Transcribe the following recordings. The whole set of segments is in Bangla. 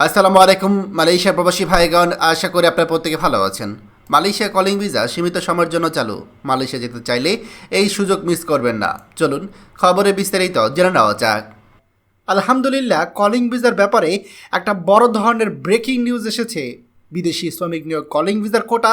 আসসালামু আলাইকুম মালয়েশিয়া প্রবাসী ভাইগণ, আশা করি আপনার প্রত্যেকে ভালো আছেন। মালয়েশিয়া কলিং ভিসা সীমিত সময়ের জন্য চালু। মালয়েশিয়া যেতে চাইলে এই সুযোগ মিস করবেন না। চলুন খবরে বিস্তারিত জেনে নেওয়া যাক। আলহামদুলিল্লাহ কলিং ভিসার ব্যাপারে একটা বড় ধরনের ব্রেকিং নিউজ এসেছে। বিদেশি শ্রমিক নিয়োগ কলিং ভিসার কোটা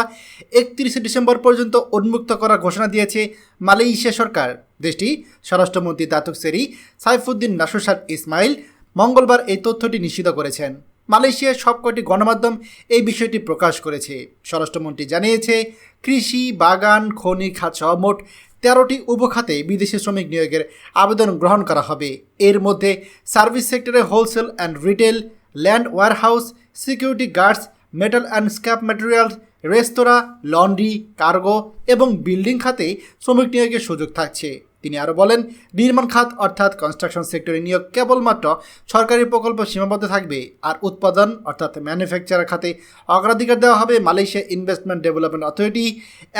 একত্রিশে ডিসেম্বর পর্যন্ত উন্মুক্ত করার ঘোষণা দিয়েছে মালয়েশিয়া সরকার। দেশটি স্বরাষ্ট্রমন্ত্রী দাতুক সেরি সাইফুদ্দিন নাসুসার ইসমাইল মঙ্গলবার এই তথ্যটি নিশ্চিত করেছেন। মালয়েশিয়ার সবকটি গণমাধ্যম এই বিষয়টি প্রকাশ করেছে। স্বরাষ্ট্রমন্ত্রী জানিয়েছে, কৃষি, বাগান খনি খাত সহ মোট তেরোটি উপখাতে বিদেশি শ্রমিক নিয়োগের আবেদন গ্রহণ করা হবে। এর মধ্যে সার্ভিস সেক্টরে wholesale and retail, land warehouse, security guards, metal and scrap materials, restaurant, laundry, cargo এবং বিল্ডিং খাতে শ্রমিক নিয়োগের সুযোগ থাকছে। তিনি আরও বলেন, নির্মাণ খাত অর্থাৎ কনস্ট্রাকশন সেক্টরে নিয়োগ কেবলমাত্র সরকারি প্রকল্প সীমাবদ্ধ থাকবে, আর উৎপাদন অর্থাৎ ম্যানুফ্যাকচার খাতে অগ্রাধিকার দেওয়া হবে Malaysia investment development authority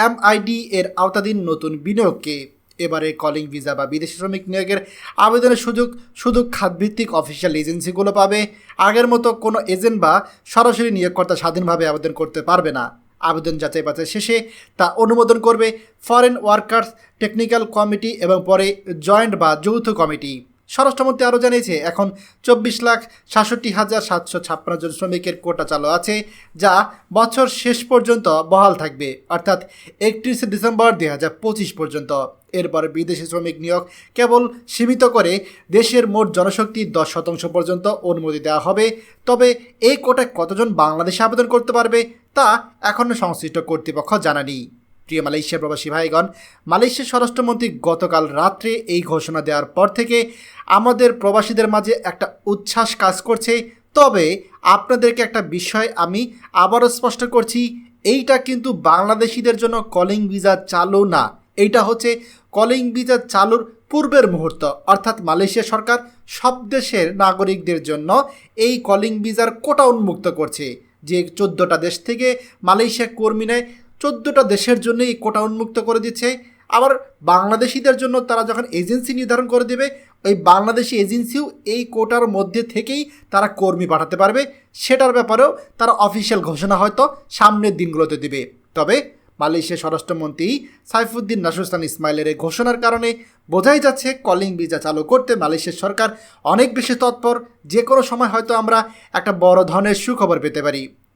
MID এর আওতাধীন নতুন বিনিয়োগকে। এবারে কলিং ভিসা বা বিদেশি শ্রমিক নিয়োগের আবেদনের সুযোগ শুধু খাতভিত্তিক অফিসিয়াল এজেন্সিগুলো পাবে। আগের মতো কোনো এজেন্ট বা সরাসরি নিয়োগকর্তা স্বাধীনভাবে আবেদন করতে পারবে না। আবেদন যাচাই বাছাই শেষে তা অনুমোদন করবে ফরেন ওয়ার্কার্স টেকনিক্যাল কমিটি এবং পরে জয়েন্ট বা যৌথ কমিটি। স্বরাষ্ট্রমন্ত্রী আরও জানিয়েছে, এখন চব্বিশ লাখ সাতষট্টি হাজার সাতশো ছাপ্পান্ন জন শ্রমিকের কোটা চালু আছে, যা বছর শেষ পর্যন্ত বহাল থাকবে, অর্থাৎ একত্রিশে ডিসেম্বর দুই হাজার পঁচিশ পর্যন্ত। এরপর বিদেশি শ্রমিক নিয়োগ কেবল সীমিত করে দেশের মোট জনশক্তির দশ শতাংশ পর্যন্ত অনুমতি দেওয়া হবে, তবে এই কোটায় কতজন বাংলাদেশে আবেদন করতে পারবে তা এখনও সংশ্লিষ্ট কর্তৃপক্ষ জানানি। প্রিয় মালয়েশিয়া প্রবাসী ভাইগণ, মালয়েশিয়ার স্বরাষ্ট্রমন্ত্রী গতকাল রাত্রে এই ঘোষণা দেওয়ার পর থেকে আমাদের প্রবাসীদের মাঝে একটা উচ্ছ্বাস কাজ করছে। তবে আপনাদেরকে একটা বিষয় আমি আবারও স্পষ্ট করছি, এইটা কিন্তু বাংলাদেশিদের জন্য কলিং ভিসা চালু না। এইটা হচ্ছে কলিং ভিসা চালুর পূর্বের মুহূর্ত। অর্থাৎ মালয়েশিয়া সরকার সব দেশের নাগরিকদের জন্য এই কলিং ভিসার কোটা উন্মুক্ত করছে। যে চোদ্দোটা দেশ থেকে মালয়েশিয়া কর্মী নেয় চোদ্দোটা দেশের জন্য এই কোটা উন্মুক্ত করে দিচ্ছে। আবার বাংলাদেশিদের জন্য তারা যখন এজেন্সি নির্ধারণ করে দেবে, ওই বাংলাদেশি এজেন্সিও এই কোটার মধ্যে থেকেই তারা কর্মী পাঠাতে পারবে। সেটার ব্যাপারেও তারা অফিসিয়াল ঘোষণা হয়তো সামনের দিনগুলোতে দেবে। তবে মালয়েশিয়া স্বরাষ্ট্রমন্ত্রী সাইফুদ্দিন নাসুস্তান ইসমাইলের এই ঘোষণার কারণে বোঝাই যাচ্ছে কলিং ভিসা চালু করতে মালয়েশিয়ার সরকার অনেক বেশি তৎপর। যে কোনো সময় হয়তো আমরা একটা বড় ধরনের সুখবর পেতে পারি।